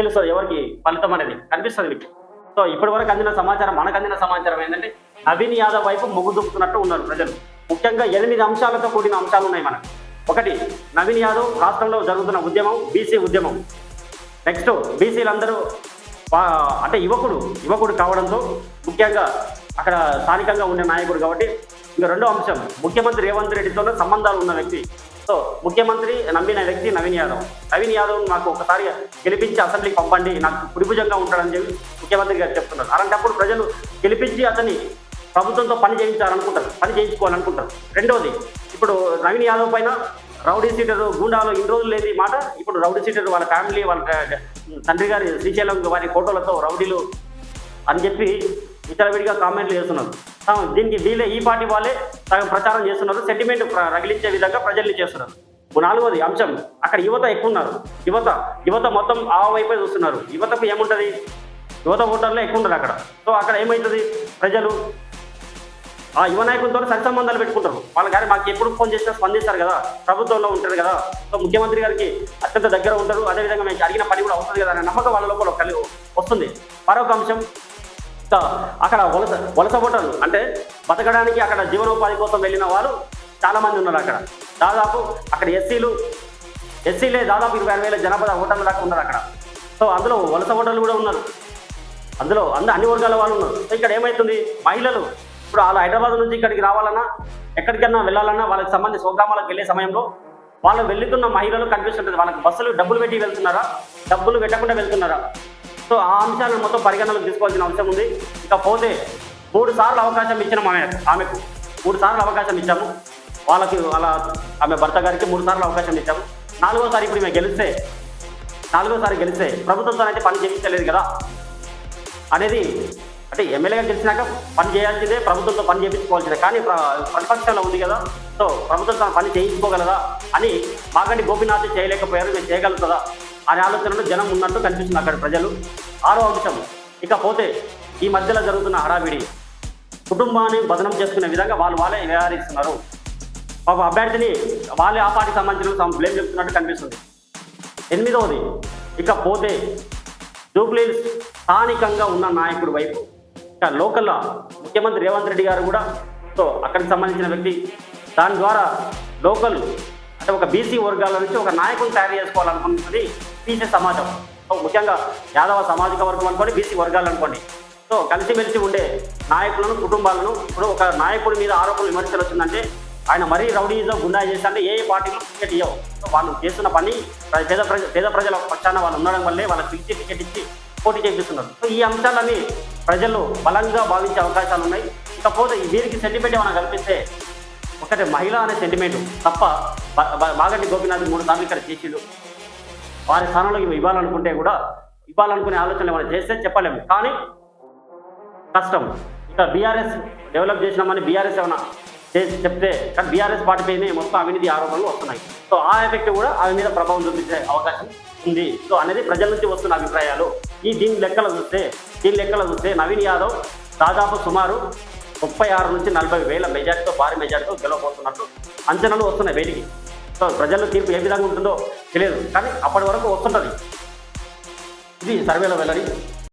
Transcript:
తెలుస్తుంది ఎవరికి ఫలితం అనేది కనిపిస్తుంది మీకు సో ఇప్పటి వరకు అందిన సమాచారం మనకు అందిన సమాచారం ఏంటంటే నవీన్ యాదవ్ వైపు మొగ్గు చూపుతున్నట్టు ఉన్నారు ప్రజలు. ముఖ్యంగా ఎనిమిది అంశాలతో కూడిన అంశాలు ఉన్నాయి మనకు. ఒకటి నవీన్ యాదవ్ రాష్ట్రంలో జరుగుతున్న ఉద్యమం బీసీ ఉద్యమం. నెక్స్ట్ బీసీలందరూ అంటే యువకుడు యువకుడు కావడంతో ముఖ్యంగా అక్కడ స్థానికంగా ఉండే నాయకుడు కాబట్టి ఇంకా రెండో అంశం ముఖ్యమంత్రి రేవంత్ రెడ్డితో సంబంధాలు ఉన్న వ్యక్తి. సో ముఖ్యమంత్రి నమ్మిన వ్యక్తి నవీన్ యాదవ్. నవీన్ యాదవ్ నాకు ఒకసారి గెలిపించి అసెంబ్లీకి పంపండి. నాకు కుడిభుజంగా ఉంటాడని చెప్పి ముఖ్యమంత్రి గారు చెప్తున్నారు. అలాంటప్పుడు ప్రజలు గెలిపించి అతన్ని ప్రభుత్వంతో పని చేయించాలనుకుంటారు. పని చేయించుకోవాలనుకుంటారు. రెండవది ఇప్పుడు నవీన్ యాదవ్ పైన రౌడీ సీటర్ గూండాలో ఇన్ని రోజులు లేని మాట ఇప్పుడు రౌడీ సీటర్ వాళ్ళ ఫ్యామిలీ వాళ్ళ తండ్రి గారి శ్రీశైలం వారి ఫోటోలతో రౌడీలు అని చెప్పి విడిగా కామెంట్లు చేస్తున్నారు. దీనికి వీళ్ళే ఈ పార్టీ వాళ్ళే ప్రచారం చేస్తున్నారు. సెంటిమెంట్ రగిలించే విధంగా ప్రజల్ని చేస్తున్నారు. నాలుగోది అంశం అక్కడ యువత ఎక్కువ ఉన్నారు యువత యువత మొత్తం ఆ వైపే చూస్తున్నారు. యువతకు ఏముంటుంది? యువత ఓటర్లు ఎక్కువ ఉంటారు అక్కడ. సో అక్కడ ఏమవుతుంది ప్రజలు ఆ యువ నాయకులతో సరి సంబంధాలు పెట్టుకుంటారు. వాళ్ళ గారి మాకు ఎప్పుడు ఫోన్ చేసినా స్పందిస్తారు కదా. ప్రభుత్వంలో ఉంటారు కదా. సో ముఖ్యమంత్రి గారికి అత్యంత దగ్గర ఉంటారు. అదేవిధంగా మేము అడిగిన పని కూడా అవుతుంది కదా అనే నమ్మకం వాళ్ళ లోపల కలిగి వస్తుంది. మరొక అంశం అక్కడ వలస వలస ఓటర్లు అంటే బతకడానికి అక్కడ జీవనోపాధి కోసం వెళ్ళిన వారు చాలామంది ఉన్నారు అక్కడ. దాదాపు అక్కడ ఎస్సీలు ఎస్సీలే దాదాపు ఇరవై ఆరు వేల జనపద ఓటర్ల దాకా ఉన్నారు అక్కడ. సో అందులో వలస ఓటర్లు కూడా ఉన్నారు. అందులో అంద అన్ని వర్గాల వాళ్ళు ఉన్నారు. సో ఇక్కడ ఏమవుతుంది మహిళలు ఇప్పుడు వాళ్ళు హైదరాబాద్ నుంచి ఇక్కడికి రావాలన్నా ఎక్కడికన్నా వెళ్ళాలన్నా వాళ్ళకి సంబంధించి స్వగ్రామాలకు వెళ్ళే సమయంలో వాళ్ళు వెళ్తున్న మహిళలు కనిపిస్తుంటుంది. వాళ్ళకి బస్సులు డబ్బులు పెట్టి వెళ్తున్నారా? డబ్బులు పెట్టకుండా వెళ్తున్నారా? సో ఆ అంశాలను మొత్తం పరిగణనలోకి తీసుకోవాల్సిన అవసరం ఉంది. ఇకపోతే మూడు సార్లు అవకాశం ఇచ్చిన ఆమె ఆమెకు మూడు సార్లు అవకాశం ఇచ్చాము. వాళ్ళకి వాళ్ళ ఆమె భర్త గారికి మూడు సార్లు అవకాశం ఇచ్చాము. నాలుగోసారి ఇప్పుడు మేము గెలిస్తే నాలుగోసారి గెలిస్తే ప్రభుత్వంతో అయితే పని చేయించలేదు కదా. అనేది అంటే ఎమ్మెల్యేగా గెలిచినాక పని చేయాల్సిందే ప్రభుత్వంతో పని చేయించుకోవాల్సిందే. కానీ ప్రతిపక్షంలో ఉంది కదా. సో ప్రభుత్వంతో పని చేయించుకోగలదా అని మాగండి గోపీనాథ్ చేయలేకపోయారు. మేము చేయగలుగుతుందా అనే ఆలోచనలో జనం ఉన్నట్టు కనిపిస్తుంది అక్కడ ప్రజలు. ఆరో అంశం ఇకపోతే ఈ మధ్యలో జరుగుతున్న హడావిడి. కుటుంబాన్ని బదనం చేసుకునే విధంగా వాళ్ళు వాళ్ళే వ్యవహరిస్తున్నారు. పాప అభ్యర్థిని వాళ్ళే ఆ పార్టీకి సంబంధించిన బ్లేమ్ చెప్తున్నట్టు కనిపిస్తుంది. ఎనిమిదవది ఇక పోతే స్థానికంగా ఉన్న నాయకుడి వైపు ఇక లోకల్లో ముఖ్యమంత్రి రేవంత్ రెడ్డి గారు కూడా సో అక్కడికి సంబంధించిన వ్యక్తి దాని ద్వారా లోకల్ అంటే ఒక బీసీ వర్గాల నుంచి ఒక నాయకుని తయారు చేసుకోవాలనుకుంటుంది బీసీ సమాజం. సో ముఖ్యంగా యాదవ సామాజిక వర్గం అనుకోండి బీసీ వర్గాలు అనుకోండి. సో కలిసిమెలిసి ఉండే నాయకులను కుటుంబాలను ఇప్పుడు ఒక నాయకుడి మీద ఆరోపణలు విమర్శలు వచ్చిందంటే ఆయన మరీ రౌడీజం గుండా చేస్తే ఏ పార్టీలో టికెట్ ఇవ్వవు సో వాళ్ళు చేస్తున్న పని ప్ర- పేద ప్రజ పేద ప్రజల పక్షాన వాళ్ళు ఉండడం వల్లే వాళ్ళకి పిలిచి టికెట్ ఇచ్చి పోటీ చేపిస్తున్నారు. సో ఈ అంశాలన్నీ ప్రజలు బలంగా భావించే అవకాశాలు ఉన్నాయి. ఇకపోతే వీరికి సెంటిమెంట్ ఏమైనా కల్పిస్తే ఒకటి మహిళ అనే సెంటిమెంట్ తప్ప బ- బ- బాగంటి గోపీనాథ్ మూడు సార్లు ఇక్కడ చేసిండు. వారి స్థానంలో ఇవి ఇవ్వాలనుకుంటే కూడా ఇవ్వాలనుకునే ఆలోచనలు ఏమైనా చేస్తే చెప్పలేము. కానీ కష్టం. ఇక బీఆర్ఎస్ డెవలప్ చేసినామని బీఆర్ఎస్ ఏమైనా చేసి చెప్తే కానీ బీఆర్ఎస్ పార్టీపైనే మొత్తం అవినీతి ఆరోపణలు వస్తున్నాయి. సో ఆ ఎఫెక్ట్ కూడా ఆమె మీద ప్రభావం చూపించే అవకాశం ఉంది. సో అనేది ప్రజల నుంచి వస్తున్న అభిప్రాయాలు. ఈ దీని లెక్కలు చూస్తే దీని లెక్కలు చూస్తే నవీన్ యాదవ్ దాదాపు సుమారు ముప్పై ఆరు నుంచి నలభై వేల మెజార్టీతో భారీ మెజార్టీతో గెలవబోతున్నట్టు అంచనాలు వస్తున్నాయి బయటికి సో ప్రజల తీర్పు ఏ విధంగా ఉంటుందో తెలియదు. కానీ అప్పటి వరకు వస్తుంటుంది. ఇది సర్వేలో వెళ్ళని